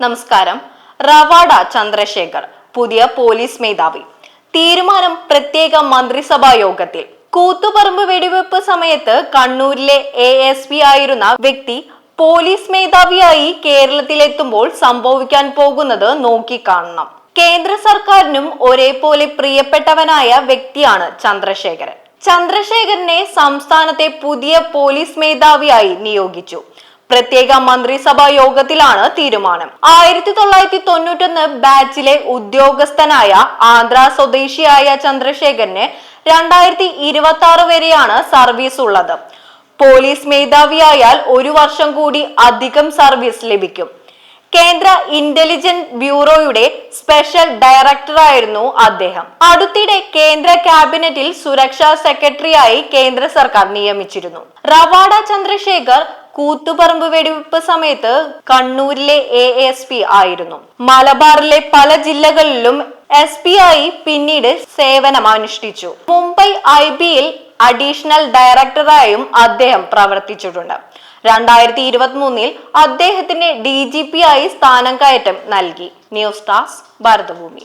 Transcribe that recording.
നമസ്കാരം. റവാഡ ചന്ദ്രശേഖർ പുതിയ പോലീസ് മേധാവി. തീരുമാനം പ്രത്യേക മന്ത്രിസഭാ യോഗത്തിൽ. കൂത്തുപറമ്പ് വെടിവെപ്പ് സമയത്ത് കണ്ണൂരിലെ എ എസ് പി ആയിരുന്ന വ്യക്തി പോലീസ് മേധാവിയായി കേരളത്തിലെത്തുമ്പോൾ സംഭവിക്കാൻ പോകുന്നത് നോക്കിക്കാണണം. കേന്ദ്ര സർക്കാരിനും ഒരേപോലെ പ്രിയപ്പെട്ടവനായ വ്യക്തിയാണ് ചന്ദ്രശേഖരൻ. ചന്ദ്രശേഖരനെ സംസ്ഥാനത്തെ പുതിയ പോലീസ് മേധാവിയായി നിയോഗിച്ചു. പ്രത്യേക മന്ത്രിസഭാ യോഗത്തിലാണ് തീരുമാനം. ആയിരത്തി തൊള്ളായിരത്തി തൊണ്ണൂറ്റൊന്ന് ബാച്ചിലെ ഉദ്യോഗസ്ഥനായ ആന്ധ്ര സ്വദേശിയായ ചന്ദ്രശേഖരന് രണ്ടായിരത്തി ഇരുപത്തി ആറ് വരെയാണ് സർവീസ് ഉള്ളത്. പോലീസ് മേധാവിയായാൽ ഒരു വർഷം കൂടി അധികം സർവീസ് ലഭിക്കും. കേന്ദ്ര ഇന്റലിജൻസ് ബ്യൂറോയുടെ സ്പെഷ്യൽ ഡയറക്ടറായിരുന്നു അദ്ദേഹം. അടുത്തിടെ കേന്ദ്ര ക്യാബിനറ്റിൽ സുരക്ഷാ സെക്രട്ടറിയായി കേന്ദ്ര സർക്കാർ നിയമിച്ചിരുന്നു. റവാഡ ചന്ദ്രശേഖർ കൂത്തുപറമ്പ് വെടിവെപ്പ് സമയത്ത് കണ്ണൂരിലെ എ എസ് പി ആയിരുന്നു. മലബാറിലെ പല ജില്ലകളിലും എസ് പി ആയി പിന്നീട് സേവനം അനുഷ്ഠിച്ചു മുംബൈ ഐ ബിയിൽ അഡീഷണൽ ഡയറക്ടറായും അദ്ദേഹം പ്രവർത്തിച്ചിട്ടുണ്ട്. രണ്ടായിരത്തി ഇരുപത്തി മൂന്നിൽ അദ്ദേഹത്തിന് ഡി ജി പി ആയി സ്ഥാനം കയറ്റം നൽകി. News desk Bharathabhoomi.